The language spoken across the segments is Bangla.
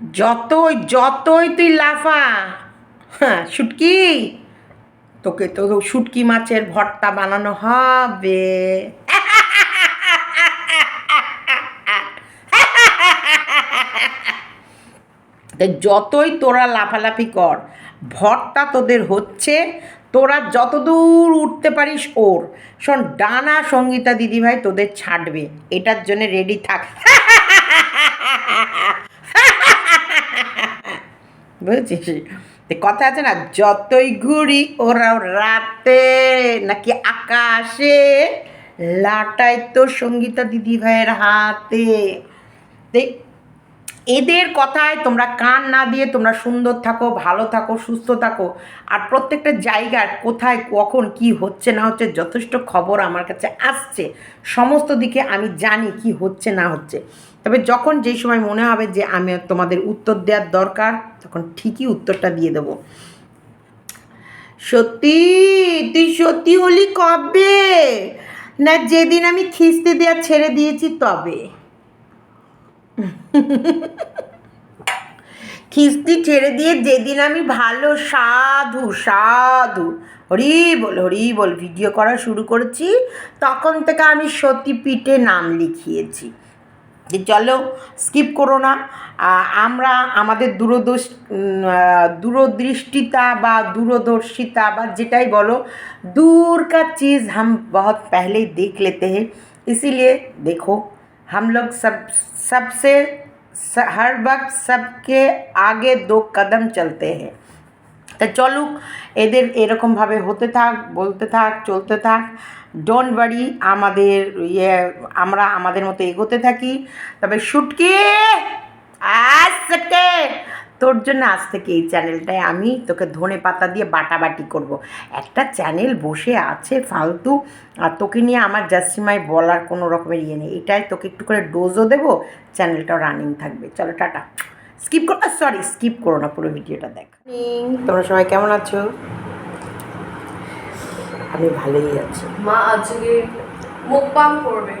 যতই যতই তুই লাফা হ্যাঁ শুটকি? তোকে তো শুটকি মাছের ভর্তা বানানো হবে। তাই যতই তোরা লাফালাফি কর ভরটা তোদের হচ্ছে, তোরা যতদূর উঠতে পারিস ওর। শোন, ডানা সঙ্গীতা দিদিভাই তোদের ছাড়বে, এটার জন্য রেডি থাক। বুঝেছিস? কথা আছে না, যতই ঘুরি ওরা রাতে নাকি আকাশে লাটাই তো সঙ্গীতা দিদিভাইয়ের হাতে। দেখ এদের কথায় তোমরা কান না দিয়ে তোমরা সুন্দর থাকো, ভালো থাকো, সুস্থ থাকো। আর প্রত্যেকটা জায়গার কোথায়, কখন, কি হচ্ছে, না হচ্ছে যথেষ্ট খবর আমার কাছে আসছে। সমস্ত দিকে আমি জানি কি হচ্ছে, না হচ্ছে। তবে যখন যেই সময় মনে হবে যে আমি তোমাদের উত্তর দেওয়ার দরকার, তখন ঠিকই উত্তরটা দিয়ে দেবো। সত্যি? তুই সত্যি হলি কবে? না যেদিন আমি খিস্তি দেওয়া ছেড়ে দিয়েছি তবে। খিস্তি ছেড়ে দিয়ে যেদিন আমি ভালো সাধু সাধু হরি বল হরি বল ভিডিও করা শুরু করেছি, তখন থেকে আমি সতীপীঠে নাম লিখিয়েছি। যে চলো স্কিপ করো না আহ, আমরা আমাদের দূরদর্শ উম, আহ, দূরদৃষ্টিতা বা দূরদর্শিতা বা যেটাই বলো दूर का चीज़ हम बहुत पहले ही देख लेते हैं इसीलिए देखो हम लोग सब सबसे स- हर वक्त सबके आगे दो कदम चलते हैं তা চলুক এদের এরকমভাবে হতে থাক বলতে থাক চলতে থাক ডোন্ট বাড়ি আমাদের ইয়ে আমরা আমাদের মতো এগোতে থাকি। তবে শুটকি, আজ তোর জন্য আজ থেকে এই চ্যানেলটায় আমি তোকে ধনে পাতা দিয়ে বাটাবাটি করব। একটা চ্যানেল বসে আছে ফালতু, আর তোকে নিয়ে আমার জাস্টিমাই বলার কোনো রকমের ইয়ে নেই। এটাই তোকে একটু করে ডোজও দেবো, চ্যানেলটাও রানিং থাকবে। চলো, টাটা। স্কিপ করো সরি স্কিপ করো না পুরো ভিডিওটা, দেখ। তোমরা সবাই কেমন আছো? আমি ভালোই আছি। মা আজকে মুখপাম করবে।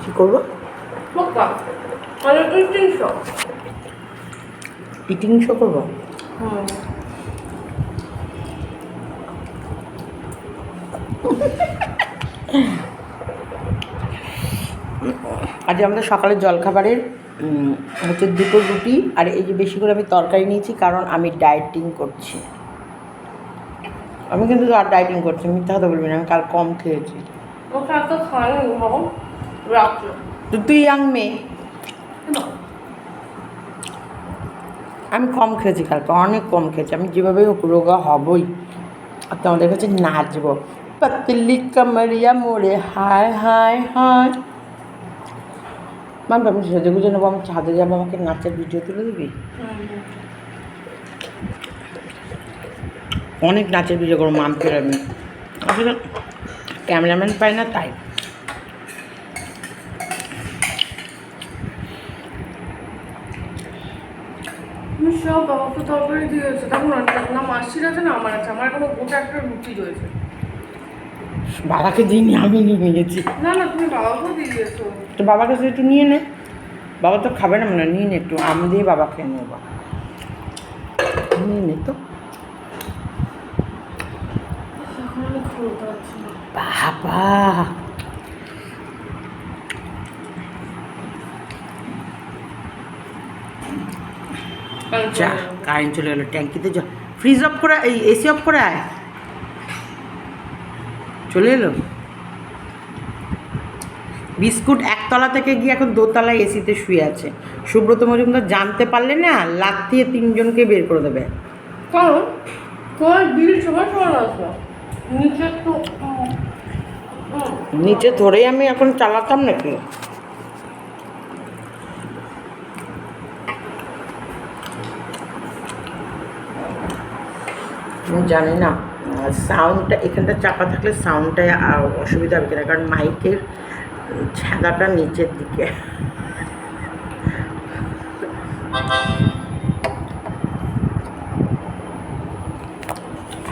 কী করব? মুখপাম মানে তুই তিনশো ইটিং শো করব? হুম। আজ আমাদের সকালের জলখাবারের হচ্ছে দুটো রুটি আর এই যে বেশি করে আমি তরকারি নিয়েছি কারণ আমি ডায়েটিং করছি। আমি কিন্তু আর ডায়েটিং করছি মিথ্যা কথা বলবি না আমি কাল কম খেয়েছি। তো তুই ইয়াং মেয়ে? আমি কম খেয়েছি কালকে অনেক কম খেয়েছি আমি যেভাবে রোগা হবই। আর তোমাদের কাছে নাচবো। পাতলি কামারিয়া মোড়ে হায় হায় হায়। মান আমি সেজে গুজে নেব আমি ছাদে যাব আমাকে নাচের ভিডিও তুলে দিবি? অনেক নাচের ভিডিও করব মামকে আমি। আসলে ক্যামেরাম্যান পাই না তাই। সব বাবাকে তরকারি দিয়েছ তখন না মাসির আছে না আমার আছে আমার এখনও গোটা একটা রুটি রয়েছে। বাবাকে দিইনি আমি নিয়ে নিয়েছি। না না তুমি বাবাকেও দিয়ে দিয়েছ। তো বাবার কাছে একটু নিয়ে নে। বাবা তো খাবে না মনে হয়, নিয়ে নে একটু আমি দিয়ে বাবা খেয়ে নেব নিয়ে নে তো এখন আমি খুলতে পারছি না বাবা। যা কারেন্ট চলে গেলো ট্যাঙ্কিতে যা ফ্রিজ অফ করে এই এসি অফ করে আয়। চলে এলো? বিস্কুট একতলা থেকে গিয়ে এখন দোতলায় এসিতে শুয়ে আছে। সুব্রত মজুমদার জানতে পারলে না লাথিয়ে তিনজনকে বের করে দেবে। কারণ তোমার বিল সবার সবার আসবে। নিচে তো নিচে ধরেই আমি এখন চালাতাম নাকি? আমি জানি না। সাউন্ডটা এখানটা চাপা থাকলে সাউন্ডটা অসুবিধা হবে কিনা? কারণ মাইকের ছাদাটা নিচের দিকে।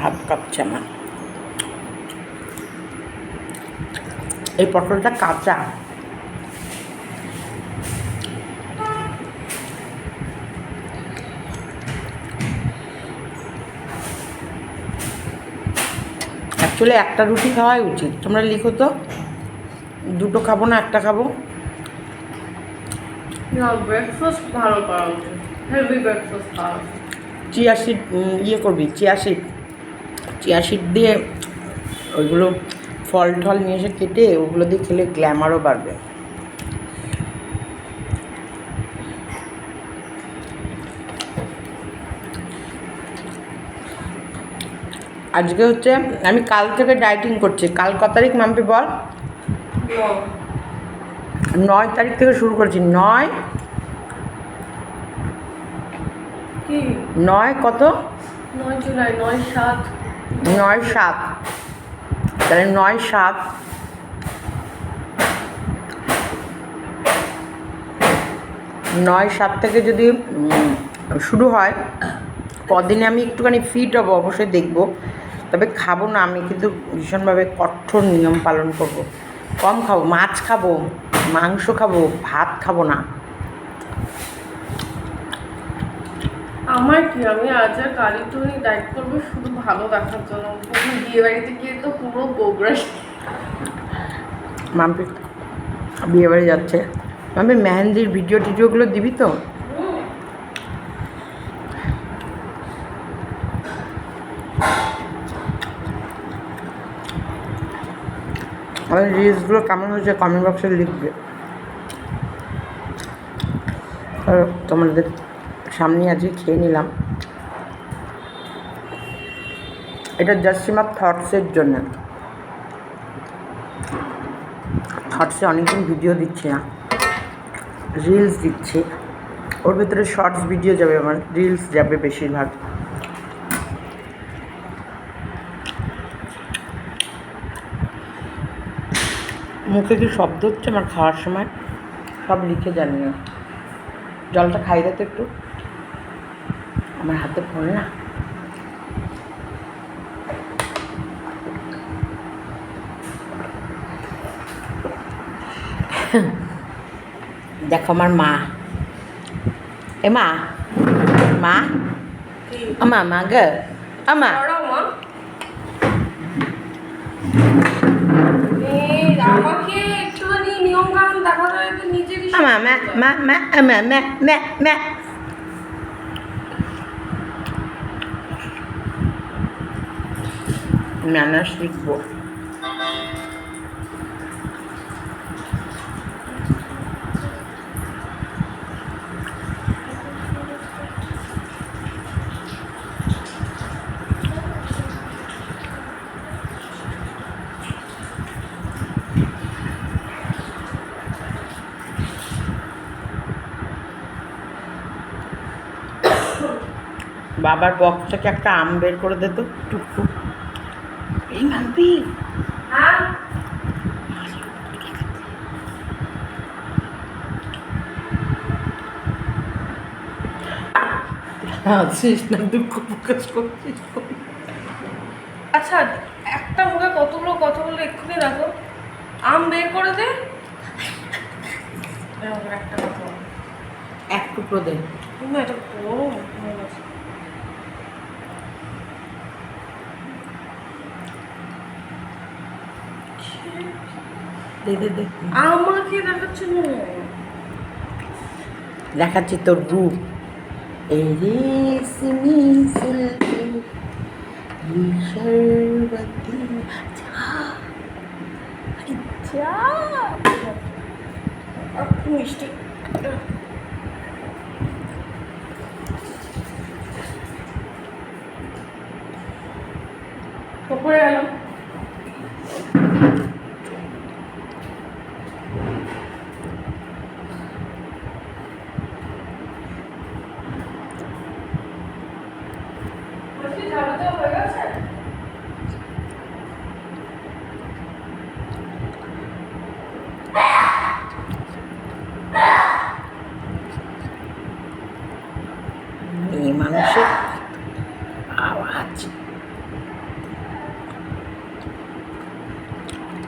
হাত কাঁপছে আমার। এই পটলটা কাঁচা। অ্যাকচুয়ালি একটা রুটি খাওয়াই উচিত। তোমরা লিখো তো। দুটো খাব না একটা খাব? ভালো চিয়া সিড ইয়ে করবি চিয়া সিড চিয়া সিড দিয়ে ওইগুলো ফল টল নিয়ে এসে কেটে ওগুলো দিয়ে খেলে গ্ল্যামারও বাড়বে। আজকে হচ্ছে আমি কাল থেকে ডায়েটিং করছি। কাল ক তারিখ মাম্পি বল? নয় তারিখ থেকে শুরু করছি। নয় নয় কত? নয় জুলাই নয় সাত। নয় সাত। তাহলে নয় সাত। নয় সাত থেকে যদি শুরু হয়, কদিনে আমি একটুখানি ফিট হব, অবশ্যই দেখব। তবে খাব না, আমি কিন্তু ভীষণভাবে কঠোর নিয়ম পালন করব। কম খাব, মাছ খাব, মাংস খাব, ভাত খাব না। আমার কি আমি আজ আর কালি টুনি ডাইট করব, শুধু ভালো দেখার জন্য। বিয়ে বাড়িতে গিয়ে তো পুরো গোবরা মাম্পি বিয়ে বাড়ি যাচ্ছে। মাম্পি, মেহেন্দির ভিডিও টিডিওগুলো দিবি তো? রিলসগুলো কেমন হয়েছে কমেন্ট বক্সে লিখবে। আর তোমাদের সামনে আজকে খেয়ে নিলাম। এটা জাস্ট আমার থটসের জন্য। থটসে অনেকদিন ভিডিও দিচ্ছি না। রিলস দিচ্ছি। ওর ভিতরে শর্টস ভিডিও যাবে আমার। রিলস যাবে বেশিরভাগ। মুখে কি শব্দ হচ্ছে আমার খাওয়ার সময়? সব লিখে জানি না। জলটা খাই দে তো একটু। আমার হাতে ফোন না। দেখো আমার মা। এ মা মা। আমা মা গ। আমা। আমাকে একটুখানি নিয়ম কানুন দেখাতে নিজেরই আমা মা মা মা মা মা মা। ম্যানার শিখব বাবার বক্স থেকে একটা আম বের করে দে তো টুকটুক। এই মাম্পি হ্যাঁ আছিস না? দুঃখ প্রকাশ করছিস আচ্ছা একটা মুখে কতগুলো কথা বললে এক্ষুনি দেখো আম বের করে দে। একটা কথা এক টুকরো দে। না এটা বড় দে দে দে। আমাকে দেখাচ্ছে না। দেখাচ্ছি তোর রূপ। মিষ্টি উপরে এলাম বলছি ঝাড়ু দেওয়া হয়ে গেছে মেয়ে মানুষের আওয়াজ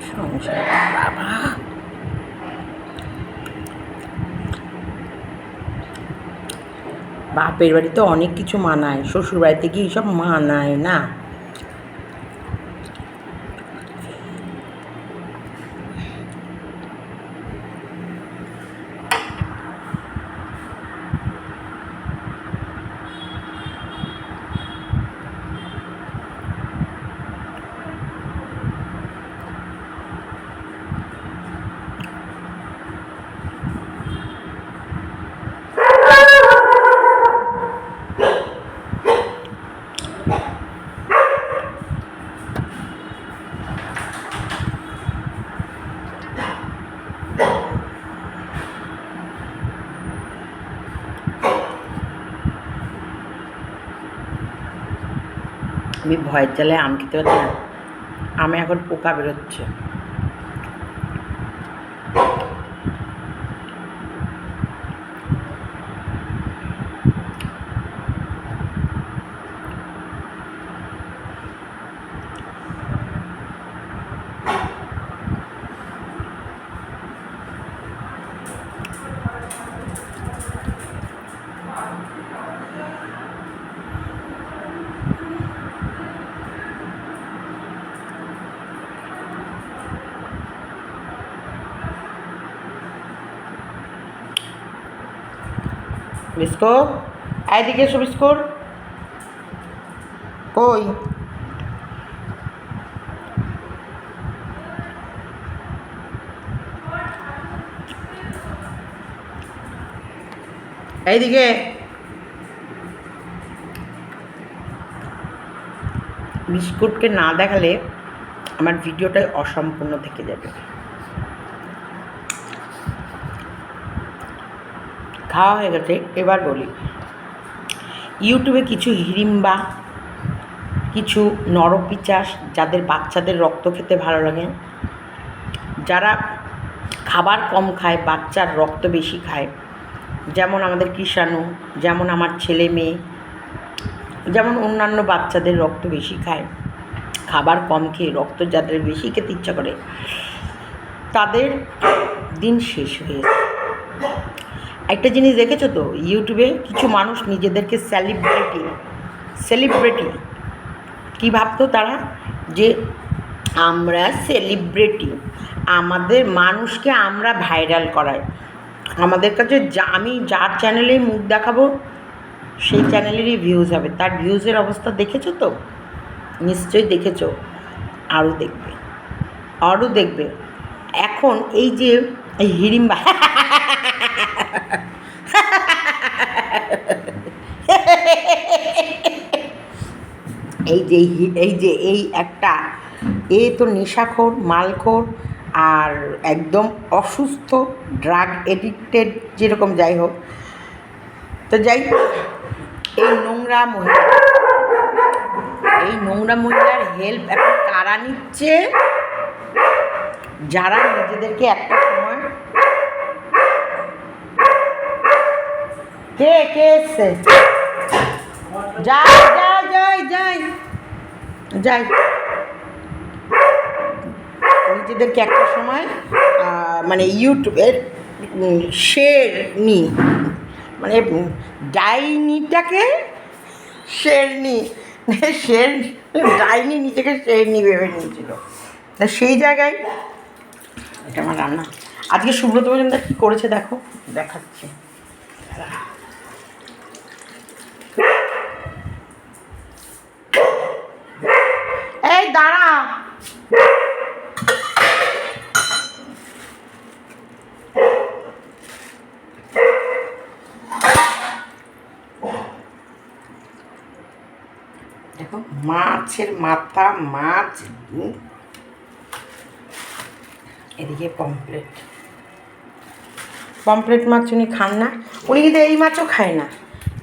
সংসার বাবা বাপের বাড়িতে অনেক কিছু মানায় শ্বশুর বাড়িতে গিয়ে এইসব মানায় না। আমি ভয়ের জ্বালায় আম খেতে পারছি না। আমি এখন পোকা বেরোচ্ছে। বিস্কুট এদিকে এসো বিস্কুট কই? এইদিকে। বিস্কুটকে না দেখালে আমার ভিডিওটাই অসম্পূর্ণ থেকে যাবে। খাওয়া হয়ে গেছে, এবার বলি ইউটিউবে কিছু হিড়িম্বা কিছু নরপিচাস যাদের বাচ্চাদের রক্ত খেতে ভালো লাগে যারা খাবার কম খায়, বাচ্চার রক্ত বেশি খায়, যেমন আমাদের কৃষাণু, যেমন আমার ছেলে মেয়ে, যেমন অন্যান্য বাচ্চাদের রক্ত বেশি খায়, খাবার কম খেয়ে রক্ত যাদের বেশি খেতে ইচ্ছা করে, তাদের দিন শেষ হয়ে যায়। একটা জিনিস দেখেছ তো? ইউটিউবে কিছু মানুষ নিজেদেরকে সেলিব্রিটি সেলিব্রিটি কী ভাবতো তারা? যে আমরা সেলিব্রিটি আমাদের মানুষকে আমরা ভাইরাল করাই। আমাদের কাছে যা, আমি যার চ্যানেলেই মুখ দেখাবো, সেই চ্যানেলেরই ভিউজ হবে। তার ভিউজের অবস্থা দেখেছ তো? নিশ্চয়ই দেখেছ। আরও দেখবে। আরও দেখবে। এখন এই যে হিড়িম্বা। এই যে এই যে এই একটা, এ তো নেশাখোর, মালখোর, আর একদম অসুস্থ ড্রাগ এডিক্টেড যেরকম যাই হোক। তো যাই এই নোংরা মহিলা, এই নোংরা মহিলার হেল্প এখন কারা নিচ্ছে? যারা নিজেদেরকে একটা সময় কে কে এসছে? যাই যাই যাই যাই যাই। নিজেদেরকে একটা সময় মানে ইউটিউবের শের নি। মানে ডাইনিটাকে শেরনি শের ডাইনি নিজেকে শেরনি ভেবে নিয়েছিল। তা সেই জায়গায় এটা আমার রান্না? আজকে সুব্রত মজুমদার কী করেছে দেখো? দেখাচ্ছি। এই দাঁড়া। দেখো, মাছের মাথা, মাছ এদিকে পমপ্লেট পমপ্লেট মাছ উনি খান না। উনি কিন্তু এই মাছও খায় না।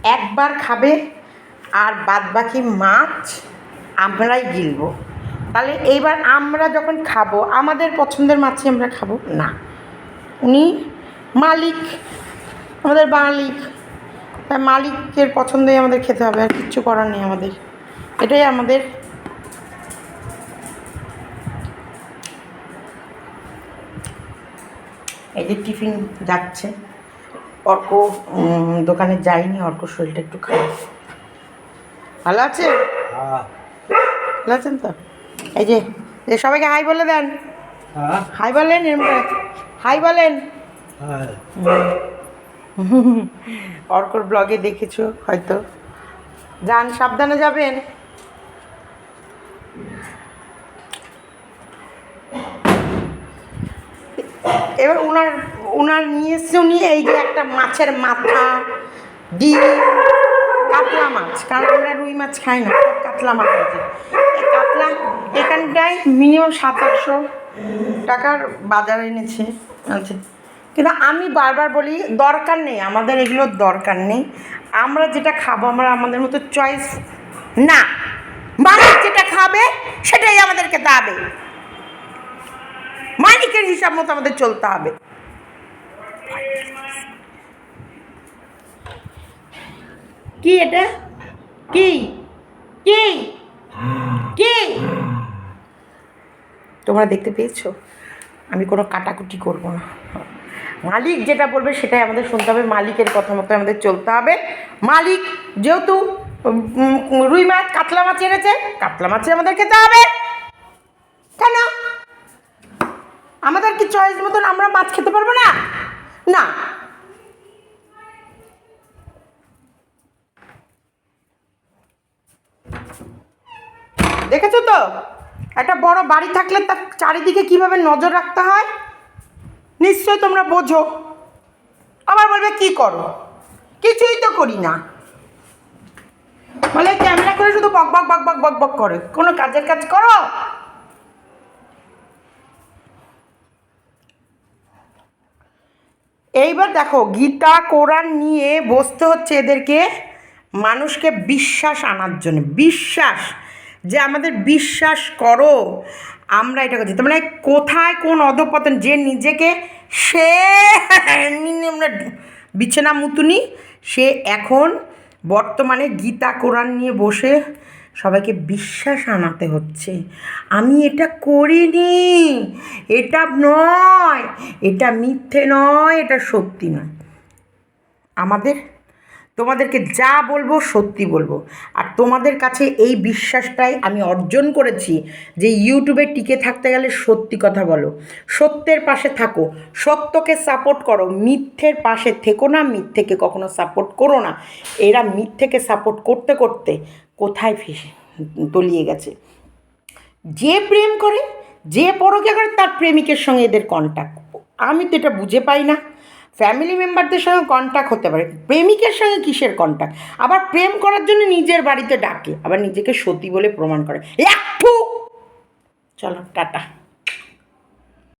একবার খাবে আর বাদ বাকি মাছ আমরাই গিলবো। তাহলে এইবার আমরা যখন খাব, আমাদের পছন্দের মাছই আমরা খাব? না। উনি মালিক, আমাদের মালিক। তাই মালিকের পছন্দই আমাদের খেতে হবে আর কিচ্ছু করার নেই আমাদের। এটাই আমাদের এই যে টিফিন যাচ্ছে। অর্ক দোকানে যায়নি অর্ক শরীরটা একটু খারাপ। ভালো আছে? হ্যাঁ। ভালো আছেন তো? এই যে এই সবাইকে হাই বলে দেন। হ্যাঁ। হাই বলেন হাই বলেন। হ্যাঁ। অর্কর ব্লগে দেখেছ হয়তো। যান সাবধানে যাবেন। এবার ওনার ওনার নিয়ে এসছে উনি এই যে একটা মাছের মাথা, ডিম, কাতলা মাছ, কারণ আমরা রুই মাছ খাই না কাতলা মাছ আছে। এই কাতলা, এখানটায় মিনিমাম সাত, আটশো টাকার বাজার এনেছে, আছে। কিন্তু আমি বারবার বলি, দরকার নেই, আমাদের এগুলোর দরকার নেই। আমরা যেটা খাব, আমরা আমাদের মতো চয়েস না। মালিক যেটা খাবে, সেটাই আমাদেরকে দাবে। মালিকের হিসাব মতো আমাদের চলতে হবে। কি এটা? কি? কি? কি? তোমরা দেখতে পেয়েছ? আমি কোনো কাটাকুটি করব না। মালিক যেটা বলবে সেটাই আমাদের শুনতে হবে। মালিকের কথা মতো আমাদের চলতে হবে। মালিক যেহেতু রুই মাছ কাতলা মাছ এনেছে কাতলা মাছে আমাদের খেতে হবে। কেন? আমাদের কি চয়েস মতন আমরা মাছ খেতে পারব না? না। দেখেছ তো? একটা বড় বাড়ি থাকলে তার চারিদিকে কীভাবে নজর রাখতে হয়? নিশ্চয়ই তোমরা বোঝো। আবার বলবে, কি করো? কিছুই তো করি না। বলে, ক্যামেরা করে শুধু বক বক বক বক বক বক করে। কোনো কাজের কাজ করো? এইবার দেখো, গীতা, কোরআন নিয়ে বসতে হচ্ছে এদেরকে মানুষকে বিশ্বাস আনার জন্য। বিশ্বাস, যে আমাদের বিশ্বাস করো, আমরা এটা করছি। তার মানে কোথায় কোন অধপতন, যে নিজেকে, সে আমরা বিছানা মুতুনি, সে এখন বর্তমানে গীতা, কোরআন নিয়ে বসে সবাইকে বিশ্বাস আনাতে হচ্ছে। আমি এটা করিনি। এটা নয়। এটা মিথ্যে নয়, এটা সত্যি নয়। আমাদের, তোমাদেরকে যা বলব সত্যি বলব। আর তোমাদের কাছে এই বিশ্বাসটাই আমি অর্জন করেছি যে ইউটিউবে টিকে থাকতে গেলে সত্যি কথা বলো। সত্যের পাশে থাকো। সত্যকে সাপোর্ট করো। মিথ্যের পাশে থেকো না, মিথ্যেকে কখনো সাপোর্ট করো না। এরা মিথ্যেকে সাপোর্ট করতে করতে কোথায় ফেসে, তলিয়ে গেছে। যে প্রেম করে, যে পরকে করে তার প্রেমিকের সঙ্গে এদের কন্ট্যাক্ট আমি তো এটা বুঝে পাই না। ফ্যামিলি মেম্বারদের সঙ্গে কন্ট্যাক্ট হতে পারে। প্রেমিকের সঙ্গে কিসের কন্ট্যাক্ট আবার প্রেম করার জন্য নিজের বাড়িতে ডাকে, আবার নিজেকে সতী বলে প্রমাণ করে। চলো, টাটা।